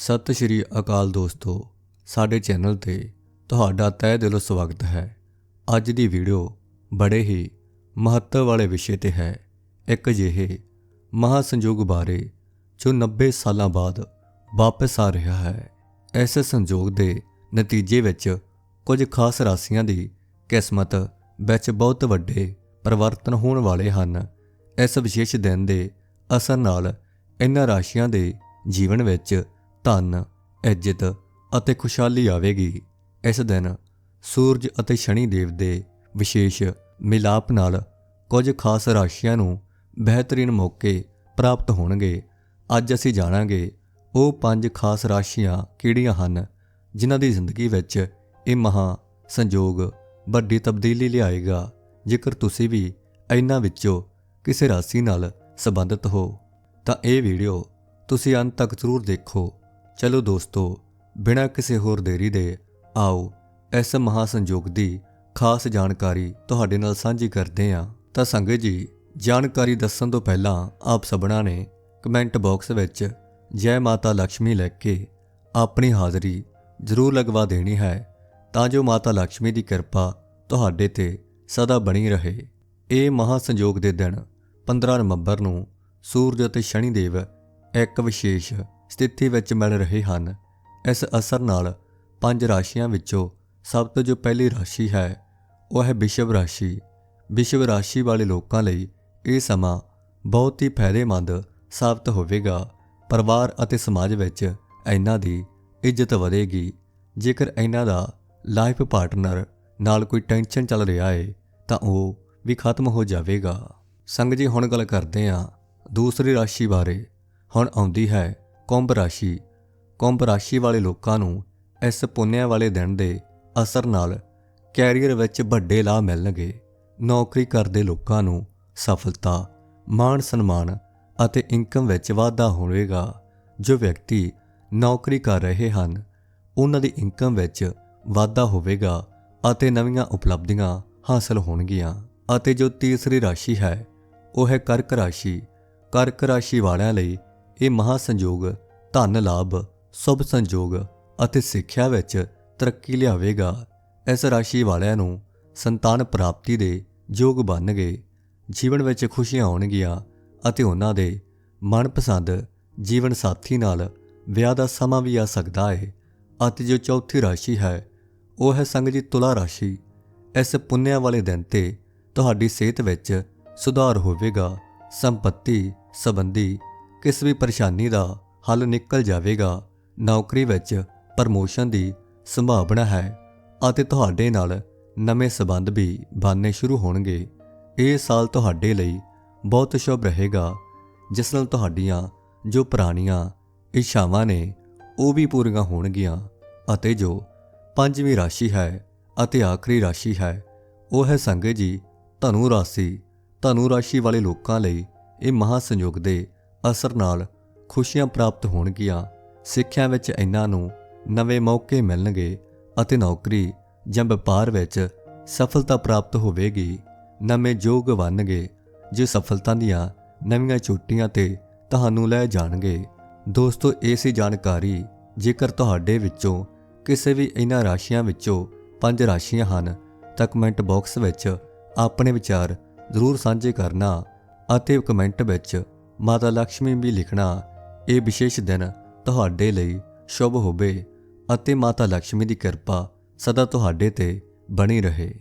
ਸਤਿ ਸ਼੍ਰੀ ਅਕਾਲ ਦੋਸਤੋ, ਸਾਡੇ ਚੈਨਲ ਤੇ ਤੁਹਾਡਾ ਤਹਿ ਦਿਲੋਂ ਸਵਾਗਤ ਹੈ। ਅੱਜ ਦੀ ਵੀਡੀਓ ਬੜੇ ਹੀ ਮਹੱਤਵ ਵਾਲੇ ਵਿਸ਼ੇ ਤੇ ਹੈ। ਇੱਕ ਅਜਿਹੇ ਮਹਾ ਸੰਯੋਗ ਬਾਰੇ ਜੋ 90 ਸਾਲਾਂ ਬਾਅਦ ਵਾਪਸ ਆ ਰਿਹਾ ਹੈ। ਇਸ ਸੰਜੋਗ ਦੇ ਨਤੀਜੇ ਵਿੱਚ ਕੁਝ ਖਾਸ ਰਾਸ਼ੀਆਂ ਦੀ ਕਿਸਮਤ ਵਿੱਚ ਬਹੁਤ ਵੱਡੇ ਪਰਿਵਰਤਨ ਹੋਣ ਵਾਲੇ ਹਨ। ਇਸ ਵਿਸ਼ੇਸ਼ ਦਿਨ ਦੇ ਅਸਰ ਨਾਲ ਇਹਨਾਂ ਰਾਸ਼ੀਆਂ ਦੇ ਜੀਵਨ ਵਿੱਚ ਧਨ, ਇੱਜ਼ਤ ਅਤੇ ਖੁਸ਼ਹਾਲੀ ਆਵੇਗੀ। ਇਸ ਦਿਨ ਸੂਰਜ ਅਤੇ ਸ਼ਨੀ ਦੇਵ ਦੇ ਵਿਸ਼ੇਸ਼ ਮਿਲਾਪ ਨਾਲ ਕੁਝ ਖਾਸ ਰਾਸ਼ੀਆਂ ਨੂੰ ਬਿਹਤਰੀਨ ਮੌਕੇ ਪ੍ਰਾਪਤ ਹੋਣਗੇ। ਅੱਜ ਅਸੀਂ ਜਾਣਾਂਗੇ ਉਹ ਪੰਜ ਖਾਸ ਰਾਸ਼ੀਆਂ ਕਿਹੜੀਆਂ ਹਨ, ਜਿਨ੍ਹਾਂ ਦੀ ਜ਼ਿੰਦਗੀ ਵਿੱਚ ਇਹ ਮਹਾ ਸੰਯੋਗ ਵੱਡੀ ਤਬਦੀਲੀ ਲਿਆਏਗਾ। ਜੇਕਰ ਤੁਸੀਂ ਵੀ ਇਹਨਾਂ ਵਿੱਚੋਂ ਕਿਸੇ ਰਾਸ਼ੀ ਨਾਲ ਸੰਬੰਧਿਤ ਹੋ, ਤਾਂ ਇਹ ਵੀਡੀਓ ਤੁਸੀਂ ਅੰਤ ਤੱਕ ਜ਼ਰੂਰ ਦੇਖੋ। ਚਲੋ ਦੋਸਤੋ, ਬਿਨਾਂ ਕਿਸੇ ਹੋਰ ਦੇਰੀ ਦੇ ਆਓ ਇਸ ਮਹਾ ਸੰਯੋਗ ਦੀ ਖਾਸ ਜਾਣਕਾਰੀ ਤੁਹਾਡੇ ਨਾਲ ਸਾਂਝੀ ਕਰਦੇ ਹਾਂ। ਤਾਂ ਸੰਗਤ ਜੀ, ਜਾਣਕਾਰੀ ਦੱਸਣ ਤੋਂ ਪਹਿਲਾਂ ਆਪ ਸਭਨਾਂ ਨੇ ਕਮੈਂਟ ਬਾਕਸ ਵਿੱਚ ਜੈ ਮਾਤਾ ਲక్ష్ਮੀ ਲਿਖ ਕੇ ਆਪਣੀ ਹਾਜ਼ਰੀ ਜ਼ਰੂਰ ਲਗਵਾ ਦੇਣੀ ਹੈ ਤਾਂ ਜੋ ਮਾਤਾ ਲక్ష్ਮੀ ਦੀ ਕਿਰਪਾ ਤੁਹਾਡੇ ਤੇ ਸਦਾ ਬਣੀ ਰਹੇ। ਇਹ ਮਹਾ ਸੰਯੋਗ ਦੇ ਦਿਨ 15 ਨਵੰਬਰ ਨੂੰ ਸੂਰਜ ਅਤੇ ਸ਼ਨੀ ਦੇਵ ਇੱਕ ਵਿਸ਼ੇਸ਼ ਸਥਿਤੀ ਵਿੱਚ ਮਿਲ ਰਹੇ ਹਨ। ਇਸ ਅਸਰ ਨਾਲ ਪੰਜ ਰਾਸ਼ੀਆਂ ਵਿੱਚੋਂ ਸਭ ਤੋਂ ਜੋ ਪਹਿਲੀ ਰਾਸ਼ੀ ਹੈ, ਉਹ ਹੈ ਵਿਸ਼ਵ ਰਾਸ਼ੀ। ਵਿਸ਼ਵ ਰਾਸ਼ੀ ਵਾਲੇ ਲੋਕਾਂ ਲਈ ਇਹ ਸਮਾਂ ਬਹੁਤ ਹੀ ਫਾਇਦੇਮੰਦ ਸਾਬਤ ਹੋਵੇਗਾ। ਪਰਿਵਾਰ ਅਤੇ ਸਮਾਜ ਵਿੱਚ ਇਹਨਾਂ ਦੀ ਇੱਜ਼ਤ ਵਧੇਗੀ। ਜੇਕਰ ਇਹਨਾਂ ਦਾ ਲਾਈਫ ਪਾਰਟਨਰ ਨਾਲ ਕੋਈ ਟੈਨਸ਼ਨ ਚੱਲ ਰਿਹਾ ਹੈ ਤਾਂ ਉਹ ਵੀ ਖਤਮ ਹੋ ਜਾਵੇਗਾ। ਸੰਗ ਜੀ, ਹੁਣ ਗੱਲ ਕਰਦੇ ਹਾਂ ਦੂਸਰੀ ਰਾਸ਼ੀ ਬਾਰੇ। ਹੁਣ ਆਉਂਦੀ ਹੈ ਕੁੰਭ ਰਾਸ਼ੀ। ਕੁੰਭ ਰਾਸ਼ੀ ਵਾਲੇ ਲੋਕਾਂ ਨੂੰ ਇਸ ਪੁੰਨਿਆ ਵਾਲੇ ਦਿਨ ਦੇ ਅਸਰ ਨਾਲ ਕੈਰੀਅਰ ਵਿੱਚ ਵੱਡੇ ਲਾਭ ਮਿਲਣਗੇ। ਨੌਕਰੀ ਕਰਦੇ ਲੋਕਾਂ ਨੂੰ ਸਫਲਤਾ, ਮਾਣ ਸਨਮਾਨ ਅਤੇ ਇਨਕਮ ਵਿੱਚ ਵਾਧਾ ਹੋਵੇਗਾ। ਜੋ ਵਿਅਕਤੀ ਨੌਕਰੀ ਕਰ ਰਹੇ ਹਨ, ਉਹਨਾਂ ਦੀ ਇਨਕਮ ਵਿੱਚ ਵਾਧਾ ਹੋਵੇਗਾ ਅਤੇ ਨਵੀਆਂ ਉਪਲਬਧੀਆਂ ਹਾਸਲ ਹੋਣਗੀਆਂ। ਅਤੇ ਜੋ ਤੀਸਰੀ ਰਾਸ਼ੀ ਹੈ, ਉਹ ਹੈ ਕਰਕ ਰਾਸ਼ੀ। ਕਰਕ ਰਾਸ਼ੀ ਵਾਲਿਆਂ ਲਈ ਇਹ ਮਹਾ ਸੰਯੋਗ ਧਨ ਲਾਭ, ਸੁਭ ਸੰਜੋਗ ਅਤੇ ਸਿੱਖਿਆ ਵਿੱਚ ਤਰੱਕੀ ਲਿਆਵੇਗਾ। ਇਸ ਰਾਸ਼ੀ ਵਾਲਿਆਂ ਨੂੰ ਸੰਤਾਨ ਪ੍ਰਾਪਤੀ ਦੇ ਯੋਗ ਬਣਨਗੇ, ਜੀਵਨ ਵਿੱਚ ਖੁਸ਼ੀਆਂ ਆਉਣਗੀਆਂ ਅਤੇ ਉਹਨਾਂ ਦੇ ਮਨਪਸੰਦ ਜੀਵਨ ਸਾਥੀ ਨਾਲ ਵਿਆਹ ਦਾ ਸਮਾਂ ਵੀ ਆ ਸਕਦਾ ਹੈ ਅਤੇ ਜੋ ਚੌਥੀ ਰਾਸ਼ੀ ਹੈ, ਉਹ ਹੈ ਸੰਗ ਜੀ ਤੁਲਾ ਰਾਸ਼ੀ। ਇਸ ਪੁੰਨਿਆ ਵਾਲੇ ਦਿਨ ਤੇ ਤੁਹਾਡੀ ਸਿਹਤ ਵਿੱਚ ਸੁਧਾਰ ਹੋਵੇਗਾ। ਸੰਪਤੀ ਸੰਬੰਧੀ ਕਿਸ ਵੀ ਪਰੇਸ਼ਾਨੀ ਦਾ ਹੱਲ ਨਿਕਲ ਜਾਵੇਗਾ। ਨੌਕਰੀ ਵਿੱਚ ਪ੍ਰਮੋਸ਼ਨ ਦੀ ਸੰਭਾਵਨਾ ਹੈ ਅਤੇ ਤੁਹਾਡੇ ਨਾਲ ਨਵੇਂ ਸਬੰਧ ਵੀ ਬਣਨੇ ਸ਼ੁਰੂ ਹੋਣਗੇ। ਇਹ ਸਾਲ ਤੁਹਾਡੇ ਲਈ ਬਹੁਤ ਸ਼ੁਭ ਰਹੇਗਾ, ਜਿਸ ਨਾਲ ਤੁਹਾਡੀਆਂ ਜੋ ਪੁਰਾਣੀਆਂ ਇੱਛਾਵਾਂ ਨੇ, ਉਹ ਵੀ ਪੂਰੀਆਂ ਹੋਣਗੀਆਂ ਅਤੇ ਜੋ ਪੰਜਵੀਂ ਰਾਸ਼ੀ ਹੈ ਅਤੇ ਆਖਰੀ ਰਾਸ਼ੀ ਹੈ, ਉਹ ਹੈ ਸੰਗਤ ਜੀ, ਧਨੂ ਰਾਸ਼ੀ। ਧਨੂ ਰਾਸ਼ੀ ਵਾਲੇ ਲੋਕਾਂ ਲਈ ਇਹ ਮਹਾ ਸੰਯੋਗ ਦੇ ਅਸਰ ਨਾਲ ਖੁਸ਼ੀਆਂ ਪ੍ਰਾਪਤ ਹੋਣਗੀਆਂ। ਸਿੱਖਿਆ ਵਿੱਚ ਇਹਨਾਂ ਨੂੰ ਨਵੇਂ ਮੌਕੇ ਮਿਲਣਗੇ ਅਤੇ ਨੌਕਰੀ ਜਾਂ ਵਪਾਰ ਵਿੱਚ ਸਫਲਤਾ ਪ੍ਰਾਪਤ ਹੋਵੇਗੀ। ਨਵੇਂ ਯੋਗ ਬਣਨਗੇ, ਜੋ ਸਫਲਤਾ ਦੀਆਂ ਨਵੀਆਂ ਚੋਟੀਆਂ ਤੇ ਤੁਹਾਨੂੰ ਲੈ ਜਾਣਗੇ। ਦੋਸਤੋ, ਇਹ ਸੀ ਜਾਣਕਾਰੀ। ਜੇਕਰ ਤੁਹਾਡੇ ਵਿੱਚੋਂ ਕਿਸੇ ਵੀ ਇਹਨਾਂ ਰਾਸ਼ੀਆਂ ਵਿੱਚੋਂ ਪੰਜ ਰਾਸ਼ੀਆਂ ਹਨ, ਤਾਂ ਕਮੈਂਟ ਬਾਕਸ ਵਿੱਚ ਆਪਣੇ ਵਿਚਾਰ ਜ਼ਰੂਰ ਸਾਂਝੇ ਕਰਨਾ ਅਤੇ ਕਮੈਂਟ ਵਿੱਚ ਮਾਤਾ ਲక్ష్ਮੀ ਵੀ ਲਿਖਣਾ। ਇਹ ਵਿਸ਼ੇਸ਼ ਦਿਨ ਤੁਹਾਡੇ ਲਈ ਸ਼ੁਭ ਹੋਵੇ ਅਤੇ ਮਾਤਾ ਲక్ష్ਮੀ ਦੀ ਕਿਰਪਾ ਸਦਾ ਤੁਹਾਡੇ ਤੇ ਬਣੀ ਰਹੇ।